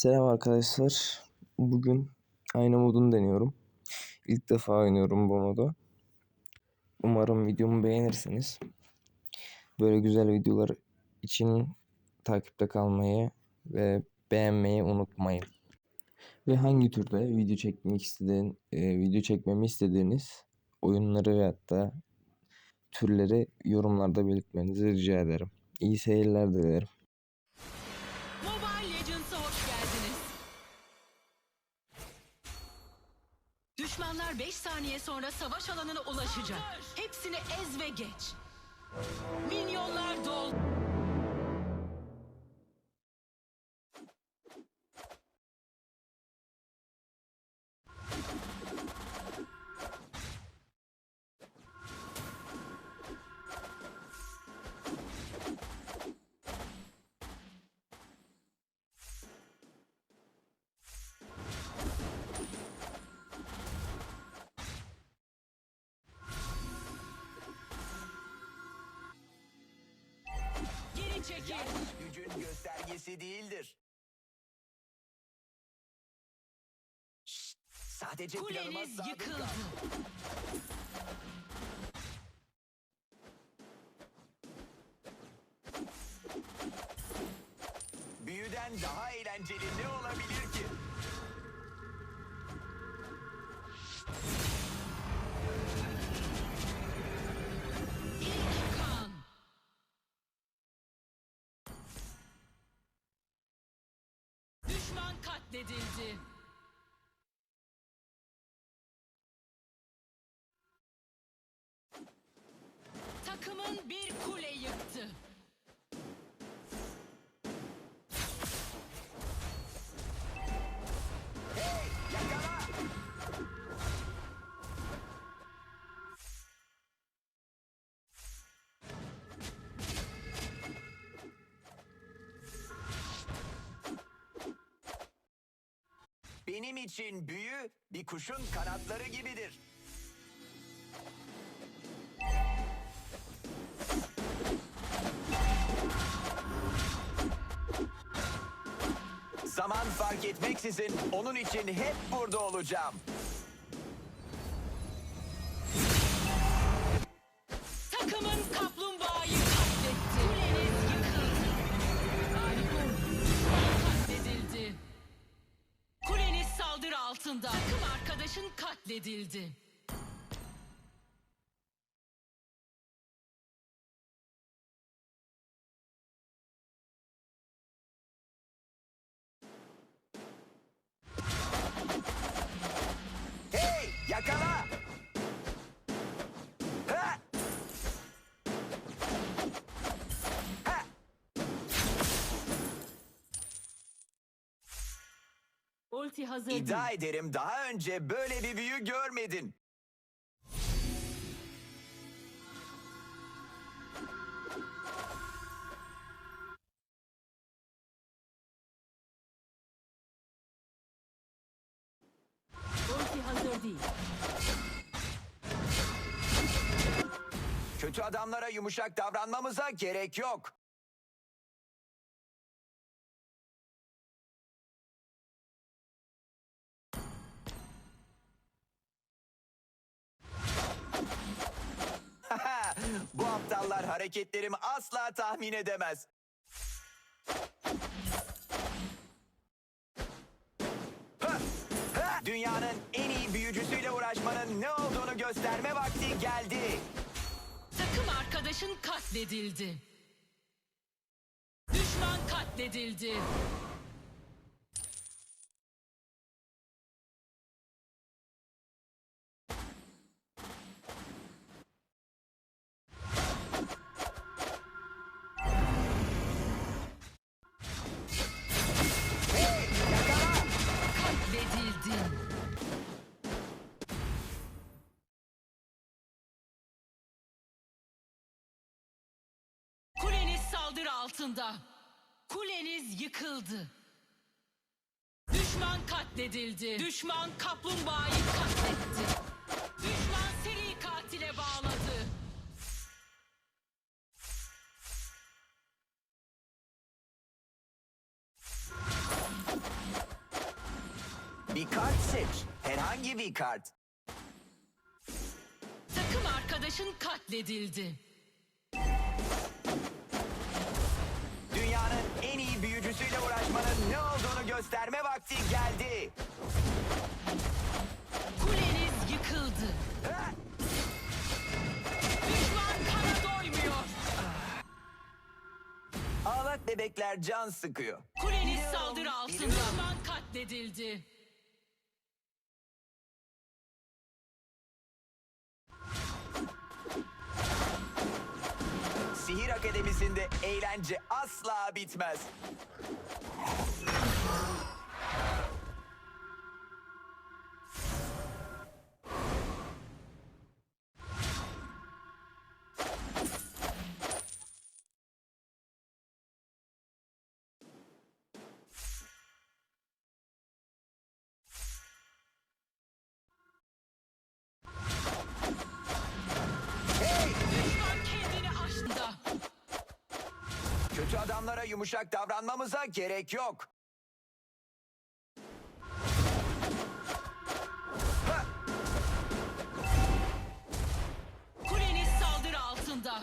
Selam arkadaşlar. Bugün aynı modunu deniyorum. İlk defa oynuyorum bu modu. Umarım videomu beğenirsiniz. Böyle güzel videolar için takipte kalmayı ve beğenmeyi unutmayın. Ve hangi türde video çekmek istediğin, e, video çekmemi istediğiniz oyunları ve hatta türleri yorumlarda belirtmenizi rica ederim. İyi seyirler dilerim. Düşmanlar 5 saniye sonra savaş alanına ulaşacak. Hepsini ez ve geç. Minyonlar dol. Göstergesi değildir. Şşt, sadece planıma Kuleniz sadık yıkıldı. kal. Büyüden daha eğlenceli ne olabilir Katledildi. Takımın bir kule yıktı. Benim için büyü bir kuşun kanatları gibidir. Zaman fark etmeksizin onun için hep burada olacağım. Katledildi. Ulti hazır İddia ederim daha önce böyle bir büyü görmedin. Ulti hazır değil. Kötü adamlara yumuşak davranmamıza gerek yok. Bu aptallar hareketlerimi asla tahmin edemez. Dünyanın en iyi büyücüsüyle uğraşmanın ne olduğunu gösterme vakti geldi. Takım arkadaşın katledildi. Düşman katledildi. Saldırı altında. Kuleniz yıkıldı. Düşman katledildi. Düşman kaplumbağayı katletti. Düşman seri katile bağladı. Bir kart seç. Herhangi bir kart. Takım arkadaşın katledildi. Uğraşmanın ne olduğunu gösterme vakti geldi. Kuleniz yıkıldı. Ha! Düşman kana doymuyor. Ağlak bebekler can sıkıyor. Kuleniz saldırı altında. Düşman katledildi. Sihir Akademisi'nde eğlence asla bitmez. Kötü adamlara yumuşak davranmamıza gerek yok. Kuleniz saldırı altında.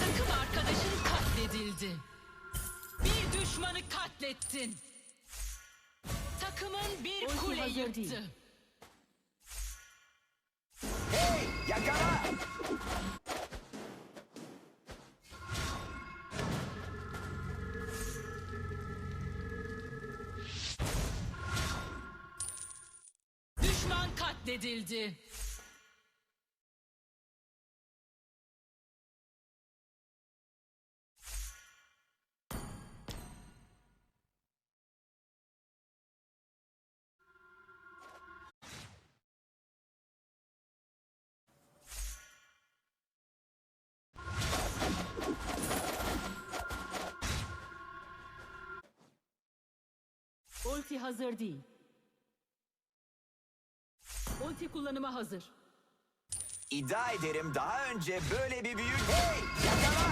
Takım arkadaşın katledildi. Bir düşmanı katlettin. Takımın bir Ulti kule hazır yıktı. değil. Hey! Yakala! Düşman katledildi. Ulti hazır değil. Ulti kullanıma hazır. İddia ederim daha önce böyle bir büyük... Hey! Yakala!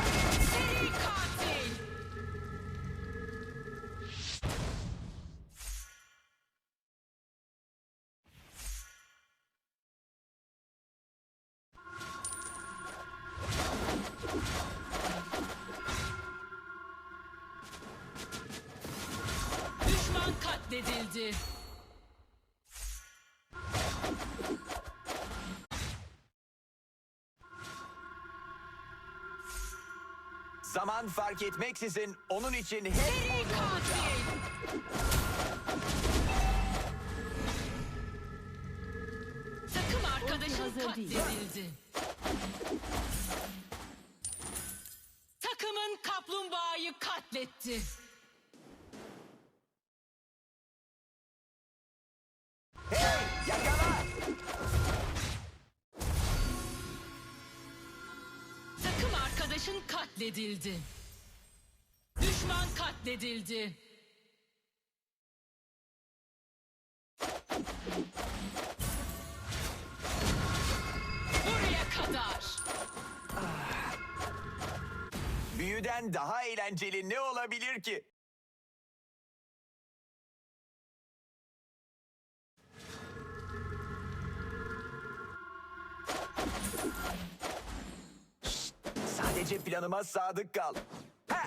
Katledildi. Zaman fark etmeksizin onun için hep Seri katil. Takım arkadaşın hazır değil. katledildi. Takımın kaplumbağayı katletti. Katledildi. Düşman katledildi. Buraya kadar. Büyüden daha eğlenceli ne olabilir ki? Sadece planıma sadık kal. Ha!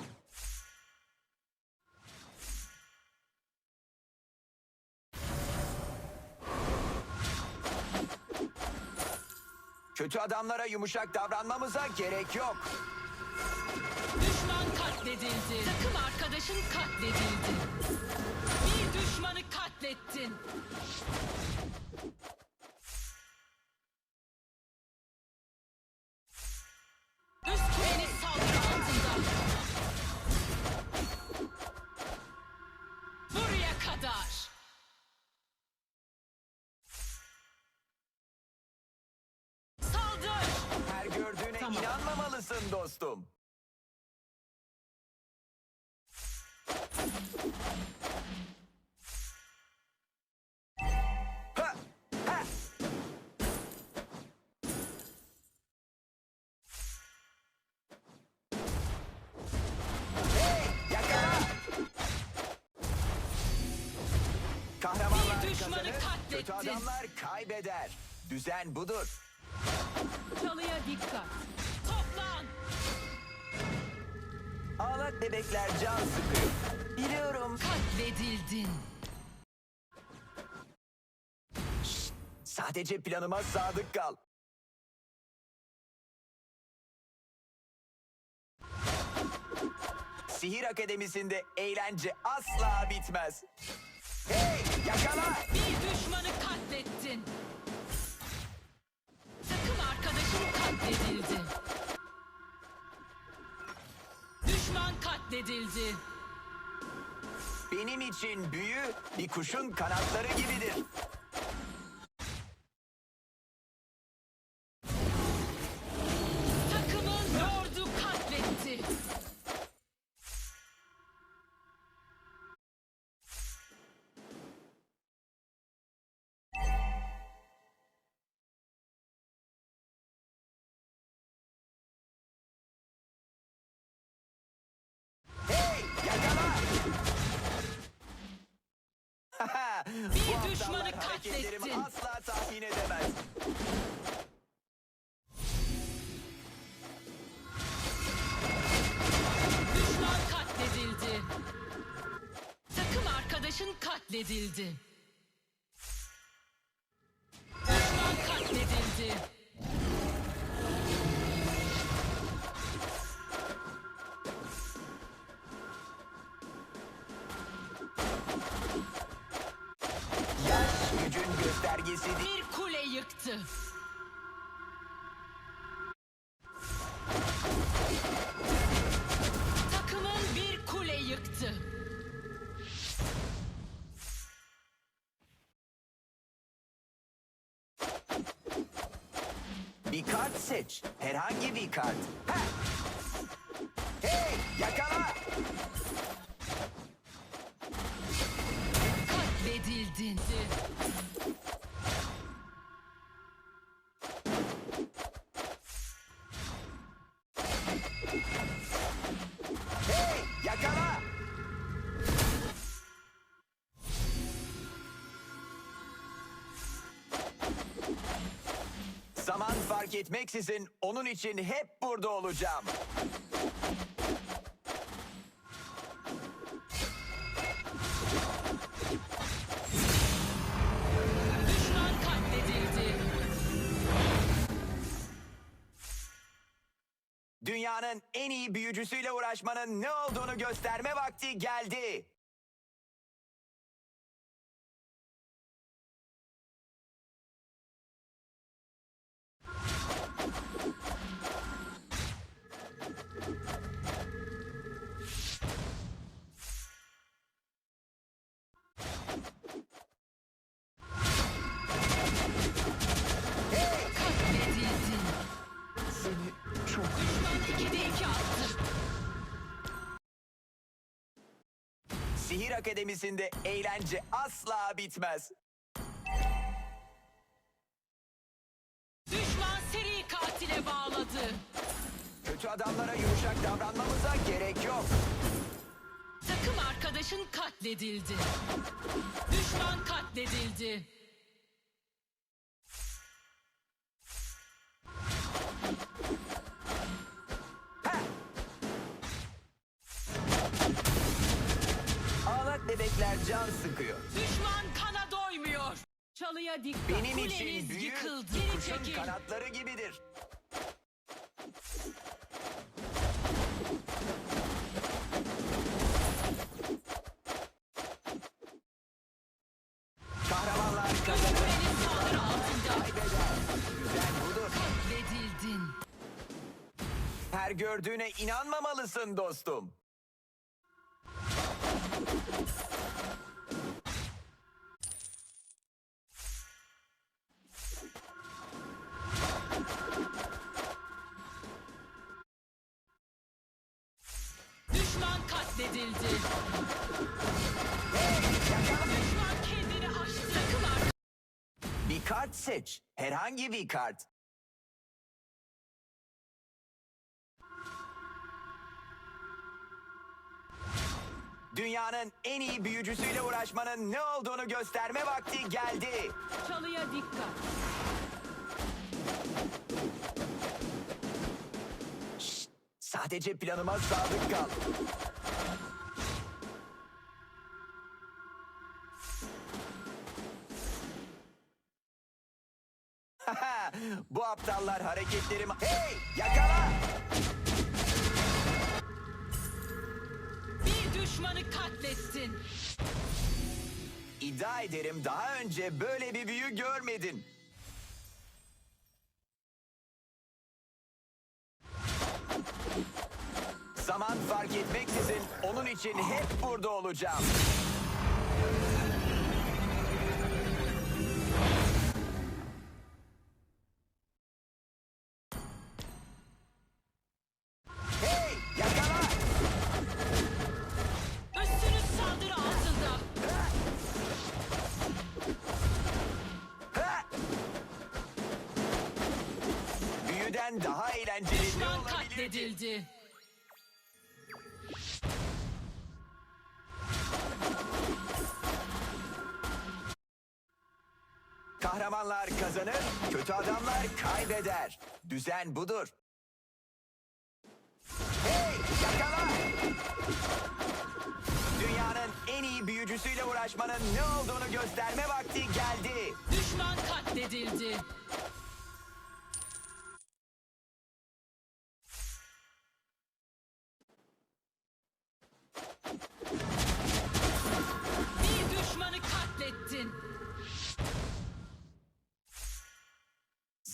Kötü adamlara yumuşak davranmamıza gerek yok. Düşman katledildi. Takım arkadaşın katledildi. Bir düşmanı katlettin. İnanmamalısın dostum. Ha! Ha! Hey! Yakala! Kahramanlar Bir düşmanı kazanır, kötü katlettin. adamlar kaybeder. Düzen budur. Çalıya dikkat. Ağlak bebekler can sıkıyor. Biliyorum. Katledildin. Sadece planıma sadık kal. Sihir Akademisi'nde eğlence asla bitmez. Hey yakala! Bir düşmanı katlettin. Takım arkadaşın katledildi. Katledildi. Benim için büyü bir kuşun kanatları gibidir. Bir düşmanı katlettin. asla tahmin edemez. Düşman katledildi. Takım arkadaşın katledildi. Düşman katledildi. Gücün göstergesi değil. Bir kule yıktı. Takımın bir kule yıktı. Bir kart seç. Herhangi bir kart. Ha! Fark etmeksizin onun için hep burada olacağım. Düşman katledildi. Dünyanın en iyi büyücüsüyle uğraşmanın ne olduğunu gösterme vakti geldi. Sihir Akademisi'nde eğlence asla bitmez. Bağladı. Kötü adamlara yumuşak davranmamıza gerek yok. Takım arkadaşın katledildi. Düşman katledildi. Ha! Ağlak bebekler can sıkıyor. Düşman kana doymuyor. Çalıya dikkat. Benim için Kuleniz büyü yıkıldı. Geri kuşun çekil. kanatları gibidir. gördüğüne inanmamalısın dostum. Düşman katledildi. Düşman kendini aştı. Takım arkadaşı- Bir kart seç. Herhangi bir kart. Dünyanın en iyi büyücüsüyle uğraşmanın ne olduğunu gösterme vakti geldi. Çalıya dikkat. Sadece planıma sadık kal. Bu aptallar hareketlerimi... Hey! Yakala! Katlettin. İddia ederim daha önce böyle bir büyü görmedin. Zaman fark etmeksizin onun için hep burada olacağım. Daha eğlenceli Düşman olabilir ki? katledildi. Kahramanlar kazanır, kötü adamlar kaybeder. Düzen budur. Hey, yakala! Dünyanın en iyi büyücüsüyle uğraşmanın ne olduğunu gösterme vakti geldi. Düşman katledildi.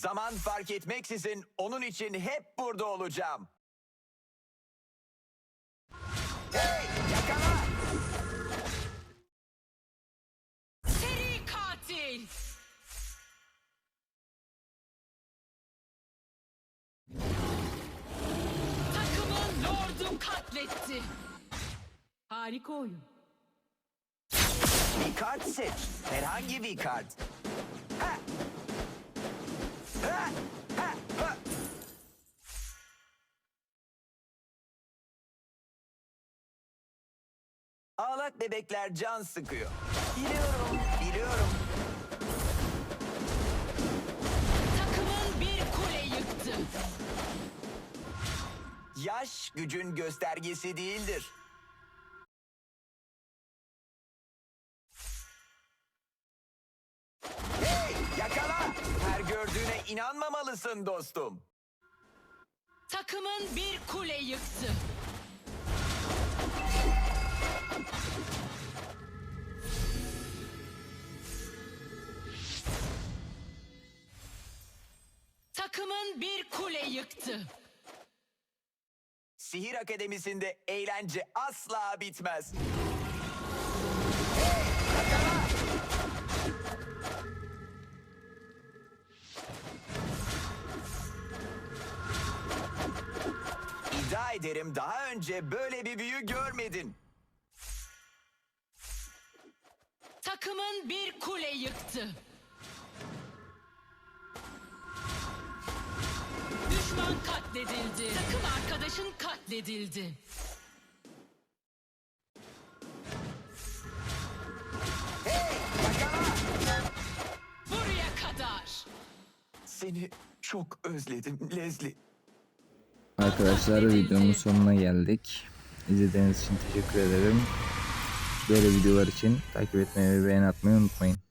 Zaman fark etmeksizin onun için hep burada olacağım. Hey, yakala! Seri katil. Takımın lordu katletti. Harika oyun. Bir kart seç. Herhangi bir kart. Ha! Ağlak bebekler can sıkıyor. Biliyorum, biliyorum. Takımın bir kule yıktı. Yaş gücün göstergesi değildir. İnanmamalısın dostum. Takımın bir kule yıktı. Takımın bir kule yıktı. Sihir Akademisi'nde eğlence asla bitmez. Ederim daha önce böyle bir büyü görmedin. Takımın bir kule yıktı. Düşman katledildi. Takım arkadaşın katledildi. Hey! Buraya kadar. Seni çok özledim Leslie. Arkadaşlar videonun sonuna geldik. İzlediğiniz için teşekkür ederim. Böyle videolar için takip etmeyi ve beğeni atmayı unutmayın.